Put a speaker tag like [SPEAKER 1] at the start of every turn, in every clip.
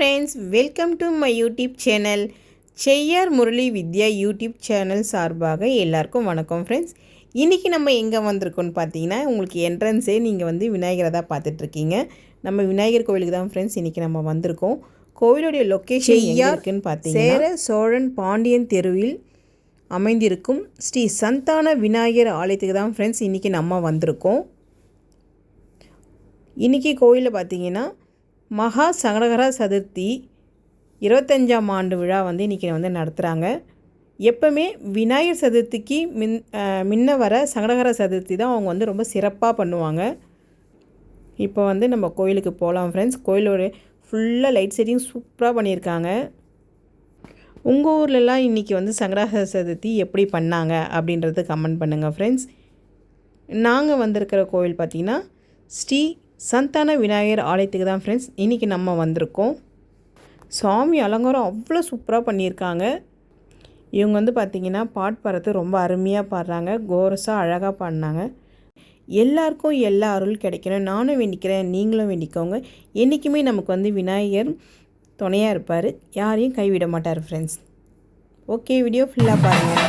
[SPEAKER 1] Friends welcome to my YouTube channel Cheyyar Murali Vidya YouTube channel சார்பாக எல்லாருக்கும் வணக்கம் friends இன்றைக்கி நம்ம எங்கே வந்திருக்கோம்னு பார்த்தீங்கன்னா உங்களுக்கு என்ட்ரன்ஸே நீங்கள் வந்து விநாயகரை தான் பார்த்துட்ருக்கீங்க. நம்ம விநாயகர் கோவிலுக்கு தான் ஃப்ரெண்ட்ஸ் இன்றைக்கி நம்ம வந்திருக்கோம். கோவிலுடைய லொக்கேஷன் எங்கே இருக்குன்னு பார்த்தீங்கன்னா சேர சோழன் பாண்டியன் தெருவில் அமைந்திருக்கும் ஸ்ரீ சந்தான விநாயகர் ஆலயத்துக்கு தான் ஃப்ரெண்ட்ஸ் இன்றைக்கி நம்ம வந்திருக்கோம். இன்றைக்கி கோயிலில் பார்த்தீங்கன்னா மகா சங்கடகர சதுர்த்தி இருபத்தஞ்சாம் ஆண்டு விழா வந்து இன்றைக்கி வந்து நடத்துகிறாங்க எப்போவுமே விநாயகர் சதுர்த்திக்கு மின் முன்ன வர சங்கடகர சதுர்த்தி தான் அவங்க வந்து ரொம்ப சிறப்பாக பண்ணுவாங்க. இப்போ வந்து நம்ம கோயிலுக்கு போகலாம் ஃப்ரெண்ட்ஸ் கோயிலோட ஃபுல்லாக லைட் செட்டிங் சூப்பராக பண்ணியிருக்காங்க. உங்கள் ஊர்லலாம் இன்றைக்கி வந்து சங்கடகர சதுர்த்தி எப்படி பண்ணாங்க அப்படின்றது கமெண்ட் பண்ணுங்கள் ஃப்ரெண்ட்ஸ் நாங்கள் வந்திருக்கிற கோவில் பார்த்திங்கன்னா ஸ்ரீ சந்தான விநாயகர் ஆலயத்துக்கு தான் ஃப்ரெண்ட்ஸ் இன்றைக்கி நம்ம வந்திருக்கோம். சாமி அலங்காரம் அவ்வளோ சூப்பராக பண்ணியிருக்காங்க. இவங்க வந்து பார்த்திங்கன்னா பாட் பாடுறது ரொம்ப அருமையாக பாடுறாங்க. கோரஸாக அழகாக பாடினாங்க. எல்லாருக்கும் எல்லா அருள் கிடைக்கணும். நானும் வேண்டிக்கிறேன் நீங்களும் வேண்டிக்கோங்க. என்றைக்குமே நமக்கு வந்து விநாயகர் துணையாக இருப்பார். யாரையும் கைவிட மாட்டார் ஃப்ரெண்ட்ஸ் ஓகே வீடியோ ஃபுல்லாக பாருங்கள்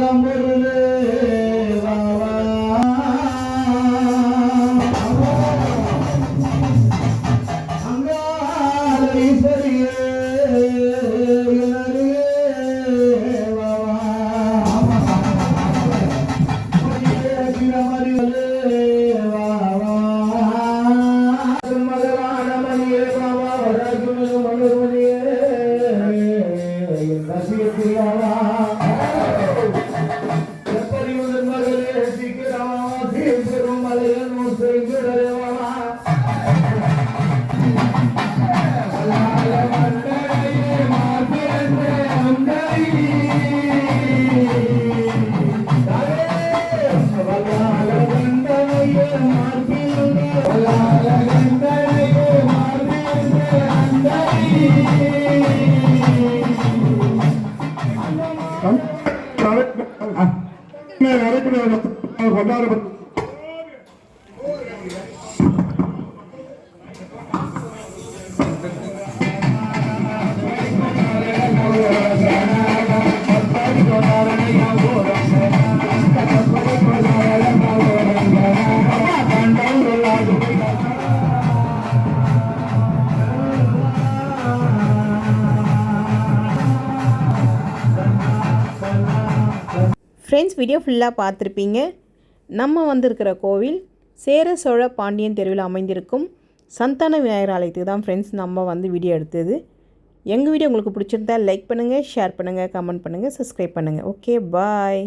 [SPEAKER 2] ரம்பொருளே கொண்டாட
[SPEAKER 1] ஃப்ரெண்ட்ஸ் வீடியோ ஃபுல்லாக பார்த்துருப்பீங்க. நம்ம வந்திருக்கிற கோவில் சேர சோழ பாண்டியன் தெருவில் அமைந்திருக்கும் சந்தான விநாயகர் ஆலயத்துக்கு தான் ஃப்ரெண்ட்ஸ் நம்ம வந்து வீடியோ எடுத்தது. எங்கள் வீடியோ உங்களுக்கு பிடிச்சிருந்தா லைக் பண்ணுங்கள் ஷேர் பண்ணுங்கள் கமெண்ட் பண்ணுங்கள் சப்ஸ்கிரைப் பண்ணுங்கள் ஓகே பாய்